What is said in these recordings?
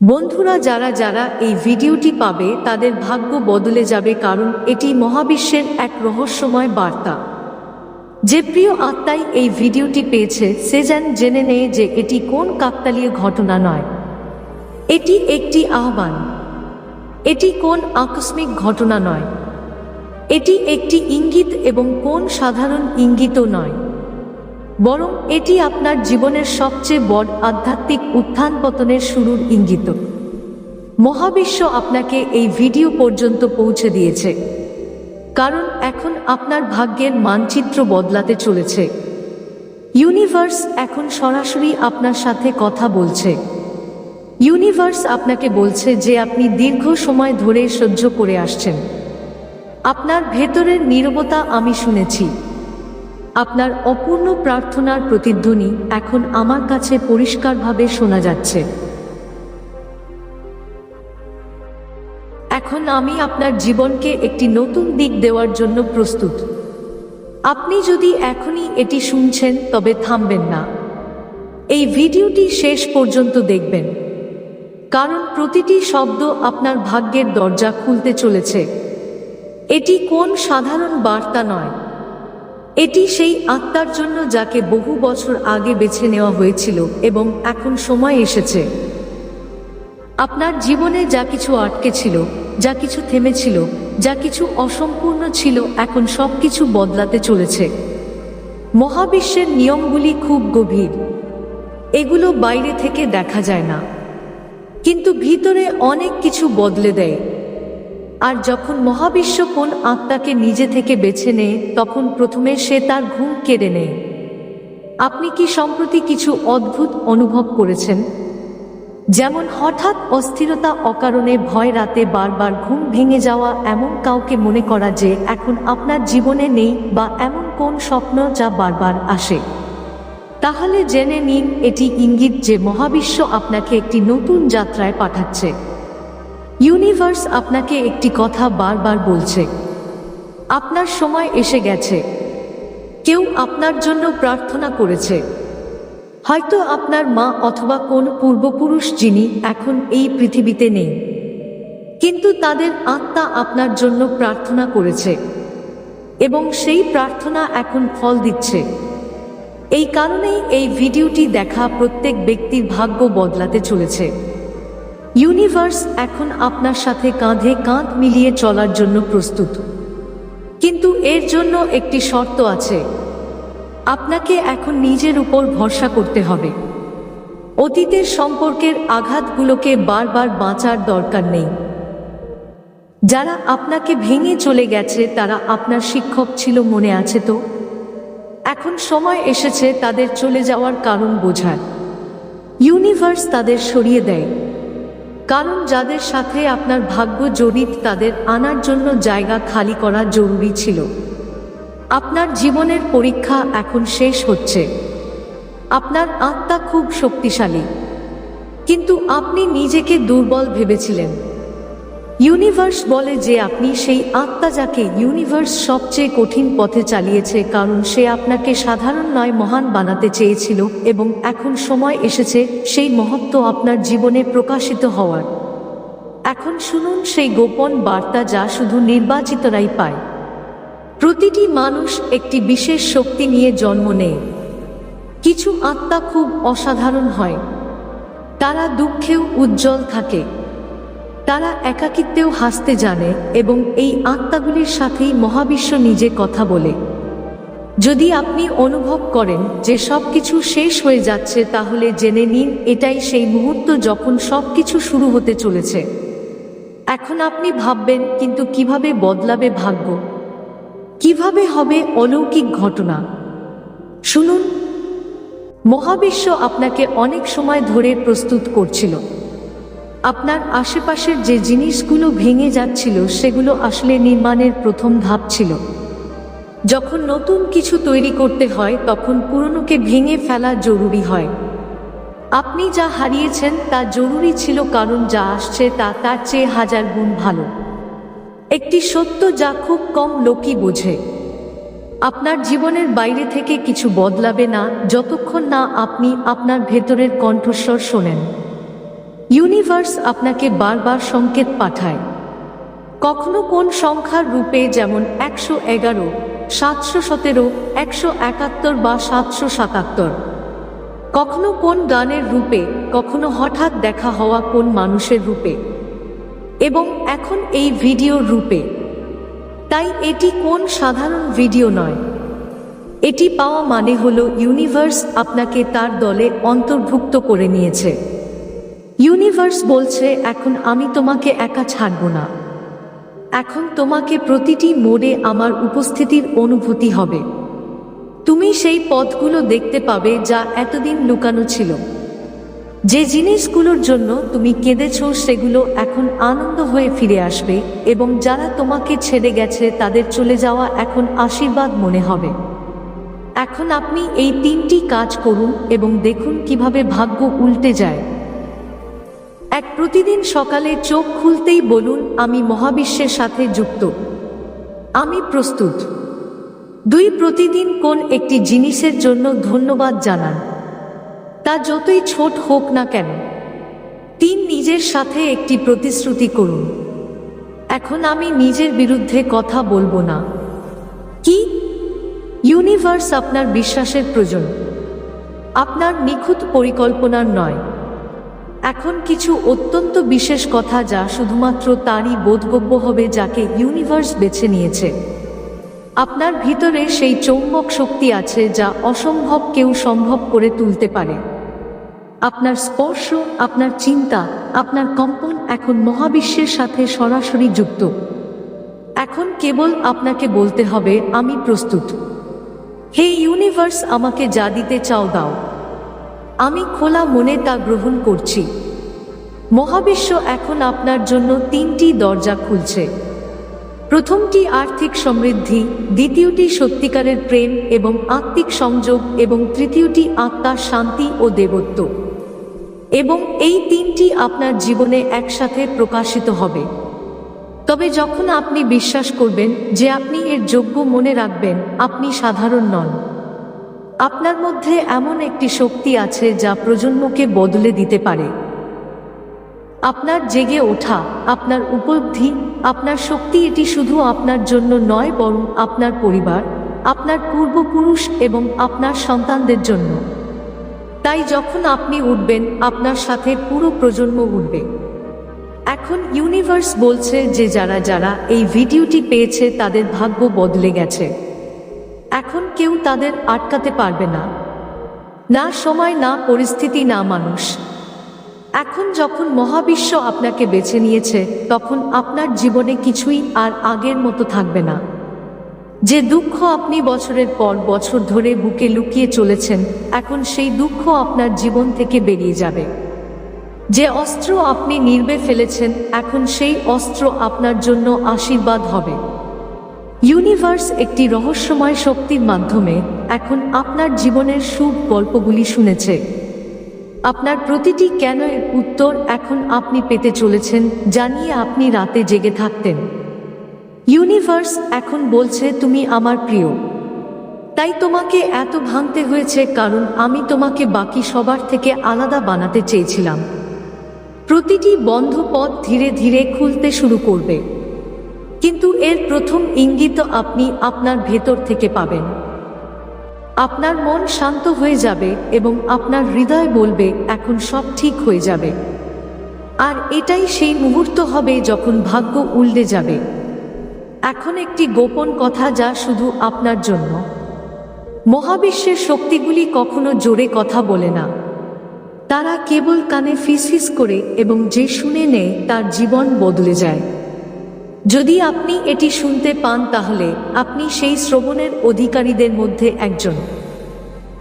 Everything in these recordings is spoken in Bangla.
বন্ধুরা, যারা যারা এই ভিডিওটি পাবে, তাদের ভাগ্য বদলে যাবে কারণ এটি মহাবিশ্বের এক রহস্যময় বার্তা। যে প্রিয় আত্মাই এই ভিডিওটি পেয়েছে, সে যেন জেনে নেয় যে এটি কোন কাকতালীয় ঘটনা নয়। এটি একটি আহ্বান। এটি কোন আকস্মিক ঘটনা নয়। এটি একটি ইঙ্গিত এবং কোন সাধারণ ইঙ্গিতও নয়। বরং এটি আপনার জীবনের সবচেয়ে বড় আধ্যাত্মিক উত্থান পতনের শুরুর ইঙ্গিত। মহাবিশ্ব আপনাকে এই ভিডিও পর্যন্ত পৌঁছে দিয়েছে। কারণ এখন আপনার ভাগ্যের মানচিত্র বদলাতে চলেছে। ইউনিভার্স এখন সরাসরি আপনার সাথে কথা বলছে। ইউনিভার্স আপনাকে বলছে যে আপনি দীর্ঘ সময় ধরে সহ্য করে আসছেন। আপনার ভেতরের নীরবতা আমি শুনেছি। আপনার অপূর্ণ প্রার্থনার প্রতিধ্বনি এখন আমার কাছে পরিষ্কারভাবে শোনা যাচ্ছে। এখন আমি আপনার জীবনকে একটি নতুন দিক দেওয়ার জন্য প্রস্তুত। আপনি যদি এখনই এটি শুনছেন, তবে থামবেন না। এই ভিডিওটি শেষ পর্যন্ত দেখবেন। কারণ প্রতিটি শব্দ আপনার ভাগ্যের দরজা খুলতে চলেছে। এটি কোন সাধারণ বার্তা নয়। এটি সেই আত্মার জন্য যাকে বহু বছর আগে বেছে নেওয়া হয়েছিল এবং এখন সময় এসেছে। আপনার জীবনে যা কিছু আটকে ছিল, যা কিছু থেমেছিল, যা কিছু অসম্পূর্ণ ছিল, এখন সব কিছু বদলাতে চলেছে। মহাবিশ্বের নিয়মগুলি খুব গভীর। এগুলো বাইরে থেকে দেখা যায় না। কিন্তু ভিতরে অনেক কিছু বদলে দেয়। আর যখন মহাবিশ্ব কোন আত্মাকে নিজে থেকে বেছে নেয়, তখন প্রথমে সে তার ঘুম কেড়ে নেয়। আপনি কি সম্প্রতি কিছু অদ্ভুত অনুভব করেছেন? যেমন হঠাৎ অস্থিরতা অকারণে ভয় রাতে বারবার ঘুম ভেঙে যাওয়া এমন কাউকে মনে করা যে এখন আপনার জীবনে নেই বা এমন কোন স্বপ্ন যা বারবার আসে। তাহলে জেনে নিন, এটি ইঙ্গিত যে মহাবিশ্ব আপনাকে একটি নতুন যাত্রায় পাঠাচ্ছে। ইউনিভার্স আপনাকে একটি কথা বারবার বলছে। আপনার সময় এসে গেছে। কেউ আপনার জন্য প্রার্থনা করেছে। হয়তো আপনার মা অথবা কোন পূর্বপুরুষ যিনি এখন এই পৃথিবীতে নেই। কিন্তু তাদের আত্মা আপনার জন্য প্রার্থনা করেছে। এবং সেই প্রার্থনা এখন ফল দিচ্ছে। এই কারণেই এই ভিডিওটি দেখা প্রত্যেক ব্যক্তির ভাগ্য বদলাতে চলেছে। ইউনিভার্স এখন আপনার সাথে কাঁধে কাঁধ মিলিয়ে চলার জন্য প্রস্তুত। কিন্তু এর জন্য একটি শর্ত আছে। আপনাকে এখন নিজের উপর ভরসা করতে হবে। অতীতের সম্পর্কের আঘাতগুলোকে বারবার বাঁচার দরকার নেই। যারা আপনাকে ভেঙে চলে গেছে, তারা আপনার শিক্ষক ছিল মনে আছে তো? এখন সময় এসেছে তাদের চলে যাওয়ার কারণ বোঝার। ইউনিভার্স তাদের সরিয়ে দেয়। কারণ যাদের সাথে আপনার ভাগ্য জড়িত, তাদের আনার জন্য জায়গা খালি করা জরুরি ছিল। আপনার জীবনের পরীক্ষা এখন শেষ হচ্ছে। আপনার আত্মা খুব শক্তিশালী। কিন্তু আপনি নিজেকে দুর্বল ভেবেছিলেন। ইউনিভার্স বলে যে আপনি সেই আত্মা যাকে ইউনিভার্স সবচেয়ে কঠিন পথে চালিয়েছে, কারণ সে আপনাকে সাধারণ নয়, মহান বানাতে চেয়েছিল এবং এখন সময় এসেছে সেই মহত্ব আপনার জীবনে প্রকাশিত হওয়ার। এখন শুনুন সেই গোপন বার্তা যা শুধু নির্বাচিতরাই পায়। প্রতিটি মানুষ একটি বিশেষ শক্তি নিয়ে জন্ম নেয়। কিছু আত্মা খুব অসাধারণ হয়। তারা দুঃখেও উজ্জ্বল থাকে। তারা একাকিত্বেও হাসতে জানে এবং এই আত্মাগুলির সাথেই মহাবিশ্ব নিজে কথা বলে। যদি আপনি অনুভব করেন যে সব কিছু শেষ হয়ে যাচ্ছে, তাহলে জেনে নিন এটাই সেই মুহূর্ত যখন সব কিছু শুরু হতে চলেছে। এখন আপনি ভাববেন, কিন্তু কীভাবে বদলাবে ভাগ্য? কীভাবে হবে অলৌকিক ঘটনা? শুনুন, মহাবিশ্ব আপনাকে অনেক সময় ধরে প্রস্তুত করছিল। আপনার আশেপাশের যে জিনিসগুলো ভেঙে যাচ্ছিল, সেগুলো আসলে নির্মাণের প্রথম ধাপ ছিল। যখন নতুন কিছু তৈরি করতে হয়, তখন পুরনোকে ভেঙে ফেলা জরুরি হয়। আপনি যা হারিয়েছেন, তা জরুরি ছিল কারণ যা আসছে, তা তার চেয়ে হাজার গুণ ভালো। একটি সত্য যা খুব কম লোকই বোঝে। আপনার জীবনের বাইরে থেকে কিছু বদলাবে না, যতক্ষণ না আপনি আপনার ভেতরের কণ্ঠস্বর শোনেন। ইউনিভার্স আপনাকে বারবার সংকেত পাঠায়। কখনো কোন সংখ্যার রূপে যেমন একশো এগারো, সাতশো সতেরো, একশো একাত্তর বা সাতশো সাতাত্তর। কখনো কোন গানের রূপে কখনো হঠাৎ দেখা হওয়া কোন মানুষের রূপে। এবং এখন এই ভিডিওর রূপে। তাই এটি কোন সাধারণ ভিডিও নয়। এটি পাওয়া মানে হলো ইউনিভার্স আপনাকে তার দলে অন্তর্ভুক্ত করে নিয়েছে। ইউনিভার্স বলছে, এখন আমি তোমাকে একা ছাড়ব না। এখন তোমাকে প্রতিটি মোড়ে আমার উপস্থিতির অনুভূতি হবে। তুমি সেই পথগুলো দেখতে পাবে যা এতদিন লুকানো ছিল। যে জিনিসগুলোর জন্য তুমি কেঁদেছ, সেগুলো এখন আনন্দ হয়ে ফিরে আসবে এবং যারা তোমাকে ছেড়ে গেছে, তাদের চলে যাওয়া এখন আশীর্বাদ মনে হবে। এখন আপনি এই তিনটি কাজ করুন এবং দেখুন কীভাবে ভাগ্য উল্টে যায়। এক প্রতিদিন সকালে চোখ খুলতেই বলুন, আমি মহাবিশ্বের সাথে যুক্ত। আমি প্রস্তুত। দুই প্রতিদিন কোন একটি জিনিসের জন্য ধন্যবাদ জানান। তা যতই ছোট হোক না কেন। তিন নিজের সাথে একটি প্রতিশ্রুতি করুন। এখন আমি নিজের বিরুদ্ধে কথা বলব না। কি? ইউনিভার্স আপনার বিশ্বাসের প্রয়োজন। আপনার নিখুঁত পরিকল্পনার নয়। এখন কিছু অত্যন্ত বিশেষ কথা যা শুধুমাত্র তারই বোধগব্য হবে যাকে ইউনিভার্স বেছে নিয়েছে। আপনার ভিতরে সেই চৌম্বক শক্তি আছে যা অসম্ভব কেউ সম্ভব করে তুলতে পারে। আপনার স্পর্শ, আপনার চিন্তা, আপনার কম্পন এখন মহাবিশ্বের সাথে সরাসরি যুক্ত। এখন কেবল আপনাকে বলতে হবে, আমি প্রস্তুত। হে ইউনিভার্স আমাকে যা দিতে চাও দাও। আমি খোলা মনে তা গ্রহণ করছি। মহাবিশ্ব এখন আপনার জন্য তিনটি দরজা খুলছে। প্রথমটি আর্থিক সমৃদ্ধি, দ্বিতীয়টি সত্যিকারের প্রেম এবং আত্মিক সংযোগ এবং তৃতীয়টি আত্মার শান্তি ও দেবত্ব। এবং এই তিনটি আপনার জীবনে একসাথে প্রকাশিত হবে। তবে যখন আপনি বিশ্বাস করবেন যে আপনি এর যোগ্য মনে রাখবেন, আপনি সাধারণ নন। আপনার মধ্যে এমন একটি শক্তি আছে যা প্রজন্মকে বদলে দিতে পারে। আপনার জেগে ওঠা, আপনার উপলব্ধি, আপনার শক্তি এটি শুধু আপনার জন্য নয় বরং আপনার পরিবার, আপনার পূর্বপুরুষ এবং আপনার সন্তানদের জন্য। তাই যখন আপনি উঠবেন, আপনার সাথে পুরো প্রজন্ম উঠবে। এখন ইউনিভার্স বলছে যে যারা যারা এই ভিডিওটি পেয়েছে তাদের ভাগ্য বদলে গেছে। এখন কেউ তাদের আটকাতে পারবে না। না সময়, না পরিস্থিতি, না মানুষ। এখন যখন মহাবিশ্ব আপনাকে বেছে নিয়েছে, তখন আপনার জীবনে কিছুই আর আগের মতো থাকবে না। যে দুঃখ আপনি বছরের পর বছর ধরে বুকে লুকিয়ে চলেছেন, এখন সেই দুঃখ আপনার জীবন থেকে বেরিয়ে যাবে। যে অস্ত্র আপনি নির্বে ফেলেছেন, এখন সেই অস্ত্র আপনার জন্য আশীর্বাদ হবে। ইউনিভার্স একটি রহস্যময় শক্তির মাধ্যমে এখন আপনার জীবনের সুখ গল্পগুলি শুনেছে। আপনার প্রতিটি কেন এর উত্তর এখন আপনি পেতে চলেছেন, জানিয়ে আপনি রাতে জেগে থাকতেন। ইউনিভার্স এখন বলছে, তুমি আমার প্রিয়। তাই তোমাকে এত ভাঙতে হয়েছে কারণ আমি তোমাকে বাকি সবার থেকে আলাদা বানাতে চেয়েছিলাম। প্রতিটি বন্ধ পথ ধীরে ধীরে খুলতে শুরু করবে। কিন্তু এর প্রথম ইঙ্গিত আপনি আপনার ভেতর থেকে পাবেন। আপনার মন শান্ত হয়ে যাবে এবং আপনার হৃদয় বলবে, এখন সব ঠিক হয়ে যাবে। আর এটাই সেই মুহূর্ত হবে যখন ভাগ্য উল্টে যাবে। এখন একটি গোপন কথা যা শুধু আপনার জন্য। মহাবিশ্বের শক্তিগুলি কখনো জোরে কথা বলে না। তারা কেবল কানে ফিসফিস করে এবং যে শুনে নেয়, তার জীবন বদলে যায়। যদি আপনি এটি শুনতে পান তাহলে আপনি সেই শ্রবণের অধিকারীদের মধ্যে একজন।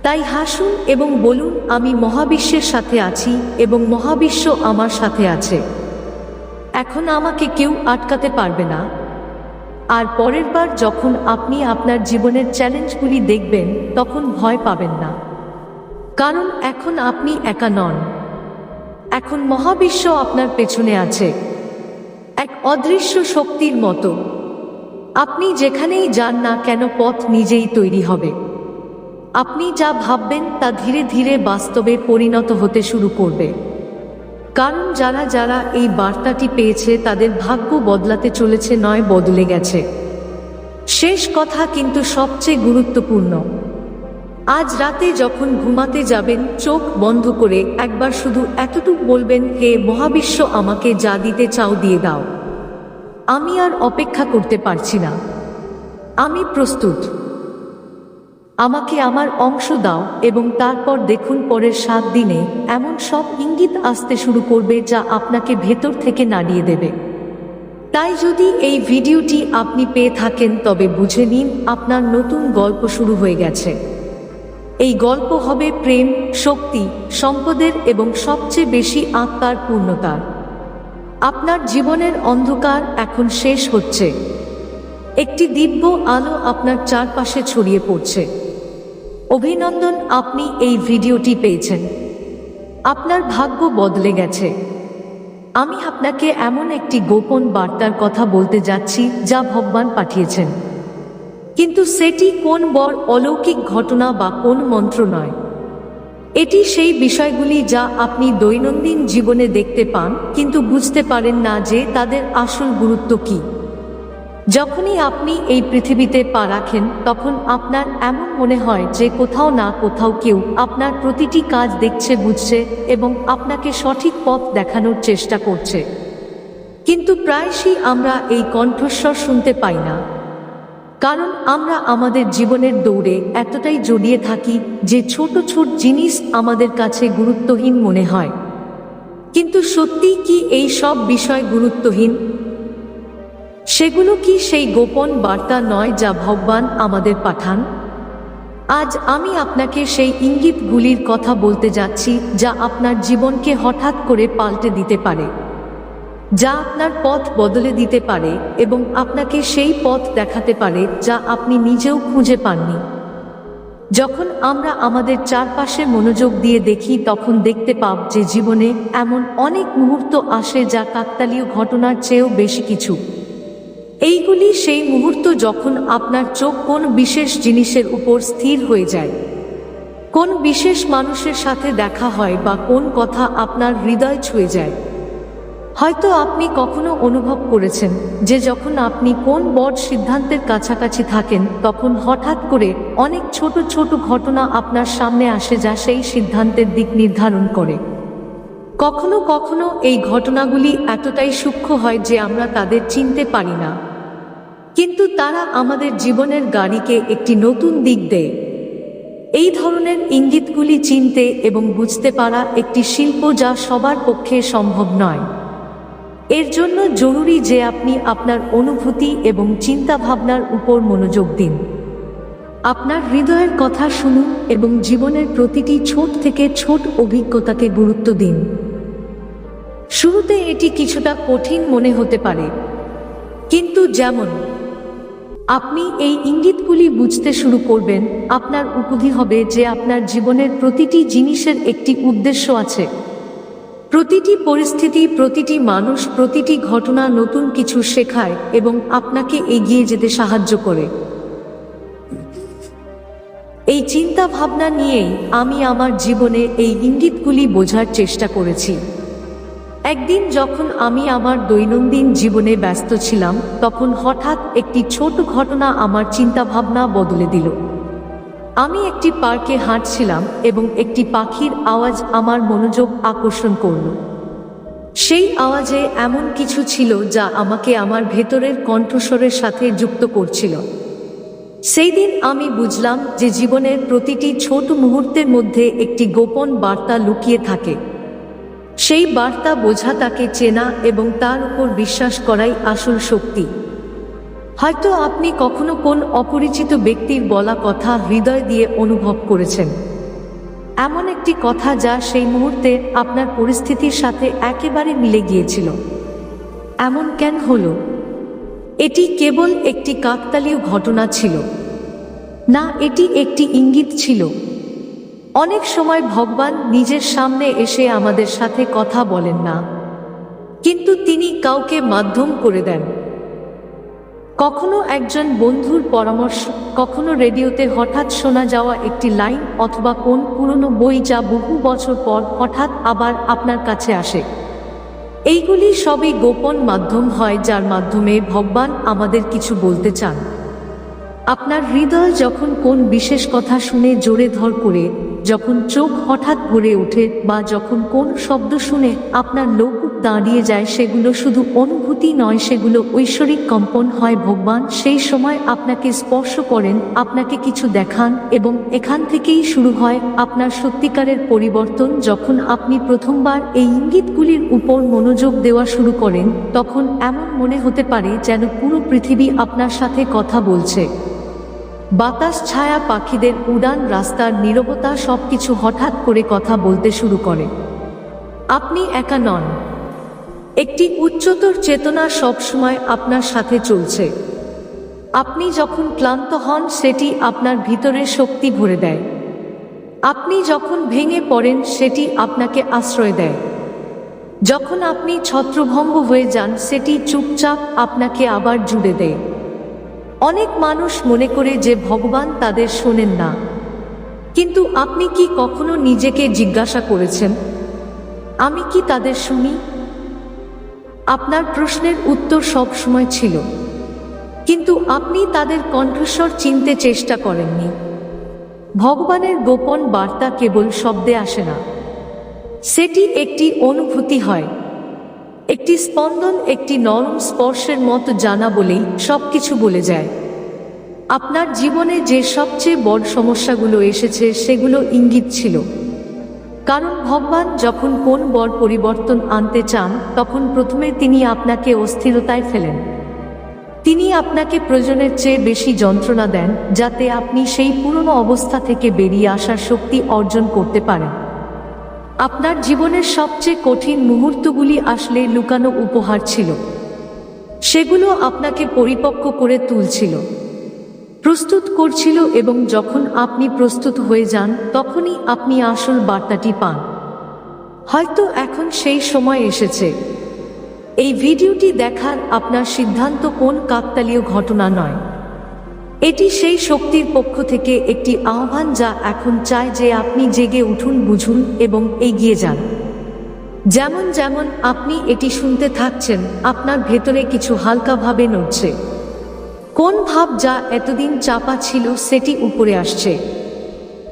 তাই হাসুন এবং বলুন, আমি মহাবিশ্বের সাথে আছি এবং মহাবিশ্ব আমার সাথে আছে। এখন আমাকে কেউ আটকাতে পারবে না। আর পরের বার যখন আপনি আপনার জীবনের চ্যালেঞ্জগুলি দেখবেন, তখন ভয় পাবেন না। কারণ এখন আপনি একা নন। এখন মহাবিশ্ব আপনার পেছনে আছে। এক অদৃশ্য শক্তির মতো। আপনি যেখানেই যান না কেন পথ নিজেই তৈরি হবে। আপনি যা ভাববেন তা ধীরে ধীরে বাস্তবে পরিণত হতে শুরু করবে। কারণ যারা যারা এই বার্তাটি পেয়েছে, তাদের ভাগ্য বদলাতে চলেছে, নয় বদলে গেছে। শেষ কথা কিন্তু সবচেয়ে গুরুত্বপূর্ণ। আজ রাতে যখন ঘুমাতে যাবেন, চোখ বন্ধ করে একবার শুধু এতটুকু বলবেন, হে মহাবিশ্ব, আমাকে যা দিতে চাও, দিয়ে দাও। আমি আর অপেক্ষা করতে পারছি না। আমি প্রস্তুত। আমাকে আমার অংশ দাও এবং তারপর দেখুন, পরের সাত দিনে এমন সব ইঙ্গিত আসতে শুরু করবে যা আপনাকে ভেতর থেকে নাড়িয়ে দেবে। তাই যদি এই ভিডিওটি আপনি পেয়ে থাকেন, তবে বুঝে নিন, আপনার নতুন গল্প শুরু হয়ে গেছে। এই গল্প হবে প্রেম, শক্তি, সম্পদের এবং সবচেয়ে বেশি আত্মার পূর্ণতার আপনার জীবনের অন্ধকার এখন শেষ হচ্ছে। একটি দিব্য আলো আপনার চারপাশে ছড়িয়ে পড়ছে। অভিনন্দন, আপনি এই ভিডিওটি পেয়েছেন। আপনার ভাগ্য বদলে গেছে। আমি আপনাকে এমন একটি গোপন বার্তার কথা বলতে যাচ্ছি যা ভগবান পাঠিয়েছেন। কিন্তু সেটি কোন বর অলৌকিক ঘটনা বা কোন মন্ত্র নয়। এটি সেই বিষয়গুলি যা আপনি দৈনন্দিন জীবনে দেখতে পান, কিন্তু বুঝতে পারেন না যে তাদের আসল গুরুত্ব কী। যখনই আপনি এই পৃথিবীতে পা রাখেন, তখন আপনার এমন মনে হয় যে কোথাও না কোথাও কেউ আপনার প্রতিটি কাজ দেখছে, বুঝছে এবং আপনাকে সঠিক পথ দেখানোর চেষ্টা করছে। কিন্তু প্রায়শই আমরা এই কণ্ঠস্বর শুনতে পাই না। কারণ আমরা আমাদের জীবনের দৌড়ে এতটাই জড়িয়ে থাকি যে ছোট ছোট জিনিস আমাদের কাছে গুরুত্বহীন মনে হয়। কিন্তু সত্যি কি এই সব বিষয় গুরুত্বহীন? সেগুলো কি সেই গোপন বার্তা নয় যা ভগবান আমাদের পাঠান? আজ আমি আপনাকে সেই ইঙ্গিতগুলির কথা বলতে যাচ্ছি যা আপনার জীবনকে হঠাৎ করে পাল্টে দিতে পারে। যা আপনার পথ বদলে দিতে পারে এবং আপনাকে সেই পথ দেখাতে পারে যা আপনি নিজেও খুঁজে পাননি। যখন আমরা আমাদের চারপাশে মনোযোগ দিয়ে দেখি, তখন দেখতে পাব যে জীবনে এমন অনেক মুহূর্ত আসে যা কাকতালীয় ঘটনার চেয়েও বেশি কিছু। এইগুলি সেই মুহূর্ত যখন আপনার চোখ কোন বিশেষ জিনিসের উপর স্থির হয়ে যায়। কোন বিশেষ মানুষের সাথে দেখা হয় বা কোন কথা আপনার হৃদয় ছুঁয়ে যায়। হয়তো আপনি কখনো অনুভব করেছেন যে যখন আপনি কোন বড় সিদ্ধান্তের কাছাকাছি থাকেন, তখন হঠাৎ করে অনেক ছোট ছোট ঘটনা আপনার সামনে আসে যা সেই সিদ্ধান্তের দিক নির্ধারণ করে। কখনো কখনো এই ঘটনাগুলি এতটাই সূক্ষ্ম হয় যে আমরা তাদের চিনতে পারি না। কিন্তু তারা আমাদের জীবনের গাড়িকে একটি নতুন দিক দেয়। এই ধরনের ইঙ্গিতগুলি চিনতে এবং বুঝতে পারা একটি শিল্প যা সবার পক্ষে সম্ভব নয়। এর জন্য জরুরি যে আপনি আপনার অনুভূতি এবং চিন্তাভাবনার উপর মনোযোগ দিন। আপনার হৃদয়ের কথা শুনুন এবং জীবনের প্রতিটি ছোট থেকে ছোট অভিজ্ঞতাকে গুরুত্ব দিন। শুরুতে এটি কিছুটা কঠিন মনে হতে পারে। কিন্তু যেমন, আপনি এই ইঙ্গিতগুলি বুঝতে শুরু করবেন, আপনার উপধি হবে যে আপনার জীবনের প্রতিটি জিনিসের একটি উদ্দেশ্য আছে। প্রতিটি পরিস্থিতি, প্রতিটি মানুষ, প্রতিটি ঘটনা নতুন কিছু শেখায় এবং আপনাকে এগিয়ে যেতে সাহায্য করে। এই চিন্তা ভাবনা নিয়েই আমি আমার জীবনে এই ইঙ্গিতগুলি বোঝার চেষ্টা করেছি। একদিন যখন আমি আমার দৈনন্দিন জীবনে ব্যস্ত ছিলাম, তখন হঠাৎ একটি ছোট ঘটনা আমার চিন্তাভাবনা বদলে দিল। আমি একটি পার্কে হাঁটছিলাম এবং একটি পাখির আওয়াজ আমার মনোযোগ আকর্ষণ করল। সেই আওয়াজে এমন কিছু ছিল যা আমাকে আমার ভেতরের কণ্ঠস্বরের সাথে যুক্ত করছিল। সেই দিন আমি বুঝলাম যে জীবনের প্রতিটি ছোট মুহূর্তের মধ্যে একটি গোপন বার্তা লুকিয়ে থাকে। সেই বার্তা বোঝা তাকে চেনা এবং তার উপর বিশ্বাস করাই আসল শক্তি। হয়তো আপনি কখনো কোন অপরিচিত ব্যক্তির বলা কথা হৃদয় দিয়ে অনুভব করেছেন। এমন একটি কথা যা সেই মুহূর্তে আপনার পরিস্থিতির সাথে একেবারে মিলে গিয়েছিল। এমন কেন হলো? এটি কেবল একটি কাকতালীয় ঘটনা ছিল। না, এটি একটি ইঙ্গিত ছিল। অনেক সময় ভগবান নিজের সামনে এসে আমাদের সাথে কথা বলেন না, কিন্তু তিনি কাউকে মাধ্যম করে দেন। কখনো একজন বন্ধুর পরামর্শ, কখনো রেডিওতে হঠাৎ শোনা যাওয়া একটি লাইন অথবা কোন পুরনো বই যা বহু বছর পর হঠাৎ আবার আপনার কাছে আসে। এইগুলি সবই গোপন মাধ্যম হয় যার মাধ্যমে ভগবান আমাদের কিছু বলতে চান। আপনার হৃদয় যখন কোন বিশেষ কথা শুনে জোরে ধর করে যখন চোখ হঠাৎ ভরে ওঠে বা যখন কোন শব্দ শুনে আপনার লোক দাঁড়িয়ে যায়, সেগুলো শুধু অনুভূতি নয়, সেগুলো ঐশ্বরিক কম্পন হয়। ভগবান সেই সময় আপনাকে স্পর্শ করেন, আপনাকে কিছু দেখান এবং এখান থেকেই শুরু হয় আপনার সত্যিকারের পরিবর্তন। যখন আপনি প্রথমবার এই ইঙ্গিতগুলির উপর মনোযোগ দেওয়া শুরু করেন, তখন এমন মনে হতে পারে যেন পুরো পৃথিবী আপনার সাথে কথা বলছে। বাতাস, ছায়া পাখিদের উড়ান, রাস্তার নীরবতা সবকিছু হঠাৎ করে কথা বলতে শুরু করে। আপনি একা নন। একটি উচ্চতর চেতনা সবসময় আপনার সাথে চলছে। আপনি যখন ক্লান্ত হন, সেটি আপনার ভিতরে শক্তি ভরে দেয়। আপনি যখন ভেঙে পড়েন, সেটি আপনাকে আশ্রয় দেয়। যখন আপনি ছত্রভঙ্গ হয়ে যান, সেটি চুপচাপ আপনাকে আবার জুড়ে দেয়। অনেক মানুষ মনে করে যে ভগবান তাদের শোনেন না। কিন্তু আপনি কি কখনো নিজেকে জিজ্ঞাসা করেছেন? আমি কি তাদের শুনি? আপনার প্রশ্নের উত্তর সব সময় ছিল। কিন্তু আপনি তাদের কণ্ঠস্বর চিনতে চেষ্টা করেননি। ভগবানের গোপন বার্তা কেবল শব্দে আসে না। সেটি একটি অনুভূতি হয়। একটি স্পন্দন একটি নরম স্পর্শের মতো জানা বলেই সব কিছু বলে যায়। আপনার জীবনে যে সবচেয়ে বড় সমস্যাগুলো এসেছে সেগুলো ইঙ্গিত ছিল। কারণ ভগবান যখন কোন বর পরিবর্তন আনতে চান, তখন প্রথমে তিনি আপনাকে অস্থিরতায় ফেলেন। তিনি আপনাকে প্রয়োজনের চেয়ে বেশি যন্ত্রণা দেন, যাতে আপনি সেই পুরনো অবস্থা থেকে বেরিয়ে আসার শক্তি অর্জন করতে পারেন। আপনার জীবনের সবচেয়ে কঠিন মুহূর্তগুলি আসলে লুকানো উপহার ছিল। সেগুলো আপনাকে পরিপক্ক করে তুলছিল। প্রস্তুত করছিল এবং যখন আপনি প্রস্তুত হয়ে যান, তখনই আপনি আসল বার্তাটি পান। হয়তো এখন সেই সময় এসেছে। এই ভিডিওটি দেখার আপনার সিদ্ধান্ত কোন কাকতালীয় ঘটনা নয়। এটি সেই শক্তির পক্ষ থেকে একটি আহ্বান যা এখন চায় যে আপনি জেগে উঠুন, বুঝুন এবং এগিয়ে যান। যেমন যেমন আপনি এটি শুনতে থাকছেন, আপনার ভেতরে কিছু হালকাভাবে নড়ছে। কোন ভাব যা এতদিন চাপা ছিল সেটি উপরে আসছে।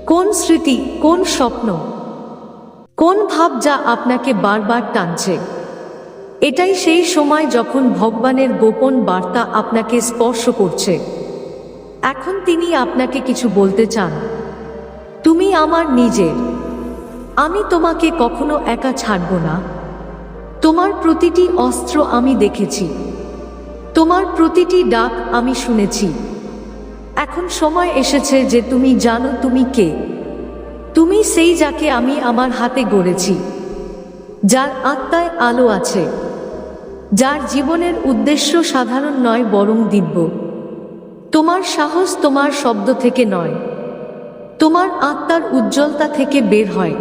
কোন স্মৃতি, কোন স্বপ্ন, কোন ভাব যা আপনাকে বারবার টানছে। এটাই সেই সময় যখন ভগবানের গোপন বার্তা আপনাকে স্পর্শ করছে। এখন তিনি আপনাকে কিছু বলতে চান। তুমি আমার নিজের। আমি তোমাকে কখনো একা ছাড়ব না। তোমার প্রতিটি অস্ত্র আমি দেখেছি। তোমার প্রতিটি ডাক আমি শুনেছি। এখন সময় এসেছে যে তুমি জানো তুমি কে। তুমি সেই যাকে আমি আমার হাতে গড়েছি। যার আত্মায় আলো আছে। যার জীবনের উদ্দেশ্য সাধারণ নয় বরং দিব্য। তোমার সাহস তোমার শব্দ থেকে নয়। তোমার আত্মার উজ্জ্বলতা থেকে বের হয়।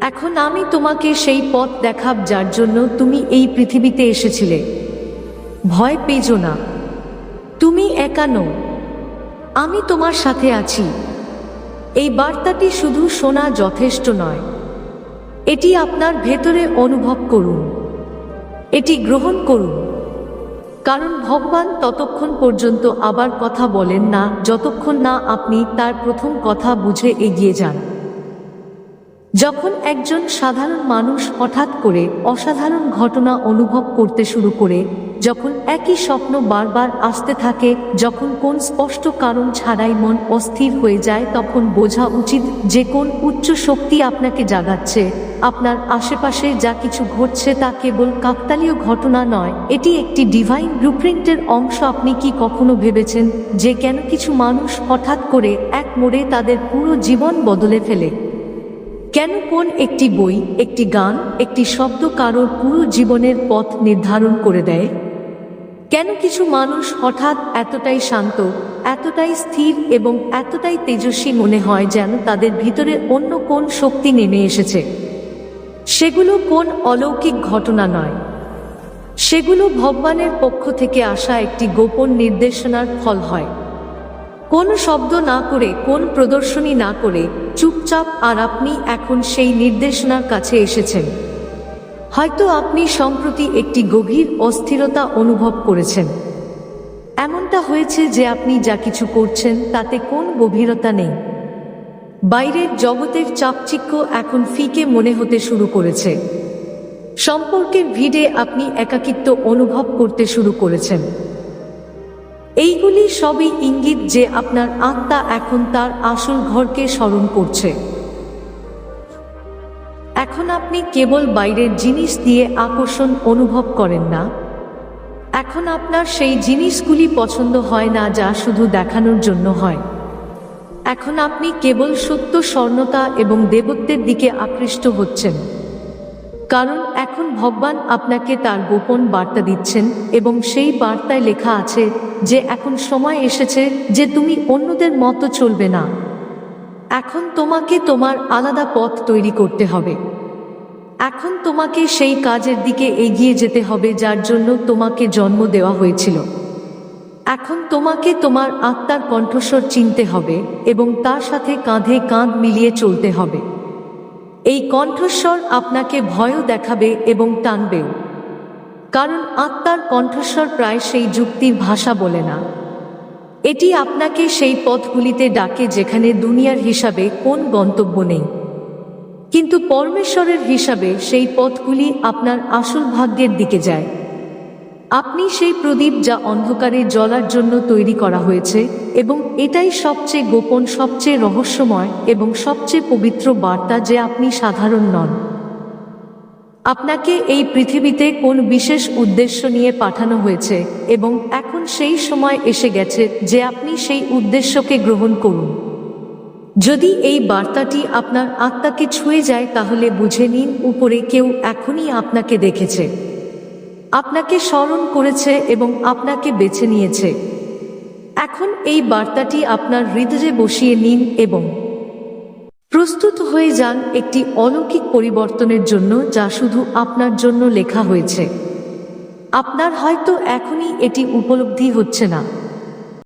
এখন আমি তোমাকে সেই পথ দেখাব যার জন্য তুমি এই পৃথিবীতে এসেছিলে। ভয় পেজো না। তুমি একা নও। আমি তোমার সাথে আছি। এই বার্তাটি শুধু শোনা যথেষ্ট নয়। এটি আপনার ভেতরে অনুভব করুন। এটি গ্রহণ করুন। কারণ ভগবান ততক্ষণ পর্যন্ত আবার কথা বলেন না, যতক্ষণ না আপনি তার প্রথম কথা বুঝে এগিয়ে যান। যখন একজন সাধারণ মানুষ হঠাৎ করে অসাধারণ ঘটনা অনুভব করতে শুরু করে, যখন একই স্বপ্ন বারবার আসতে থাকে, যখন কোন স্পষ্ট কারণ ছাড়াই মন অস্থির হয়ে যায়, তখন বোঝা উচিত যে কোন উচ্চ শক্তি আপনাকে জাগাচ্ছে। আপনার আশেপাশে যা কিছু ঘটছে তা কেবল কাকতালীয় ঘটনা নয়, এটি একটি ডিভাইন ব্লুপ্রিন্টের অংশ। আপনি কি কখনো ভেবেছেন যে কেন কিছু মানুষ হঠাৎ করে এক মোড়ে তাদের পুরো জীবন বদলে ফেলে? কেন কোন একটি বই, একটি গান, একটি শব্দ কারোর পুরো জীবনের পথ নির্ধারণ করে দেয়? কেন কিছু মানুষ হঠাৎ এতটাই শান্ত, এতটাই স্থির এবং এতটাই তেজস্বী মনে হয় যেন তাদের ভিতরে অন্য কোন শক্তি নেমে এসেছে? সেগুলো কোন অলৌকিক ঘটনা নয়। সেগুলো ভগবানের পক্ষ থেকে আসা একটি গোপন নির্দেশনার ফল হয়। কোন শব্দ না করে, কোন প্রদর্শনী না করে, চুপচাপ আর আপনি এখন সেই নির্দেশনার কাছে এসেছেন। হয়তো আপনি সম্প্রতি একটি গভীর অস্থিরতা অনুভব করেছেন। এমনটা হয়েছে যে আপনি যা কিছু করছেন, তাতে কোন গভীরতা নেই। বাইরের জগতের চাপচিক্য এখন ফিকে মনে হতে শুরু করেছে। সম্পর্কের ভিড়ে আপনি একাকিত্ব অনুভব করতে শুরু করেছেন। এইগুলি সবই ইঙ্গিত যে আপনার আত্মা এখন তার আসল ঘরকে স্মরণ করছে। এখন আপনি কেবল বাইরের জিনিস দিয়ে আকর্ষণ অনুভব করেন না। এখন আপনার সেই জিনিসগুলি পছন্দ হয় না যা শুধু দেখানোর জন্য হয়। এখন আপনি কেবল সত্য স্বর্ণতা এবং দেবত্বের দিকে আকৃষ্ট হচ্ছেন। কারণ এখন ভগবান আপনাকে তার গোপন বার্তা দিচ্ছেন এবং সেই বার্তায় লেখা আছে যে এখন সময় এসেছে যে তুমি অন্যদের মতো চলবে না। এখন তোমাকে তোমার আলাদা পথ তৈরি করতে হবে। এখন তোমাকে সেই কাজের দিকে এগিয়ে যেতে হবে যার জন্য তোমাকে জন্ম দেওয়া হয়েছিল। এখন তোমাকে তোমার আত্মার কণ্ঠস্বর চিনতে হবে এবং তার সাথে কাঁধে কাঁধ মিলিয়ে চলতে হবে। এই কণ্ঠস্বর আপনাকে ভয়ও দেখাবে এবং টানবেও। কারণ আত্মার কণ্ঠস্বর প্রায় সেই যুক্তির ভাষা বলে না। এটি আপনাকে সেই পথগুলিতে ডাকে যেখানে দুনিয়ার হিসাবে কোন গন্তব্য নেই। কিন্তু পরমেশ্বরের হিসাবে সেই পথগুলি আপনার আসল ভাগ্যের দিকে যায়। আপনি সেই প্রদীপ যা অন্ধকারে জ্বলার জন্য তৈরি করা হয়েছে এবং এটাই সবচেয়ে গোপন, সবচেয়ে রহস্যময় এবং সবচেয়ে পবিত্র বার্তা যে আপনি সাধারণ নন। আপনাকে এই পৃথিবীতে কোন বিশেষ উদ্দেশ্য নিয়ে পাঠানো হয়েছে এবং এখন সেই সময় এসে গেছে যে আপনি সেই উদ্দেশ্যকে গ্রহণ করুন। যদি এই বার্তাটি আপনার আত্মাকে ছুঁয়ে যায় তাহলে বুঝে নিন উপরে কেউ এখনই আপনাকে দেখেছে। আপনাকে স্মরণ করেছে এবং আপনাকে বেছে নিয়েছে। এখন এই বার্তাটি আপনার হৃদয়ে বসিয়ে নিন এবং প্রস্তুত হয়ে যান একটি অলৌকিক পরিবর্তনের জন্য যা শুধু আপনার জন্য লেখা হয়েছে। আপনার হয়তো এখনই এটি উপলব্ধি হচ্ছে না।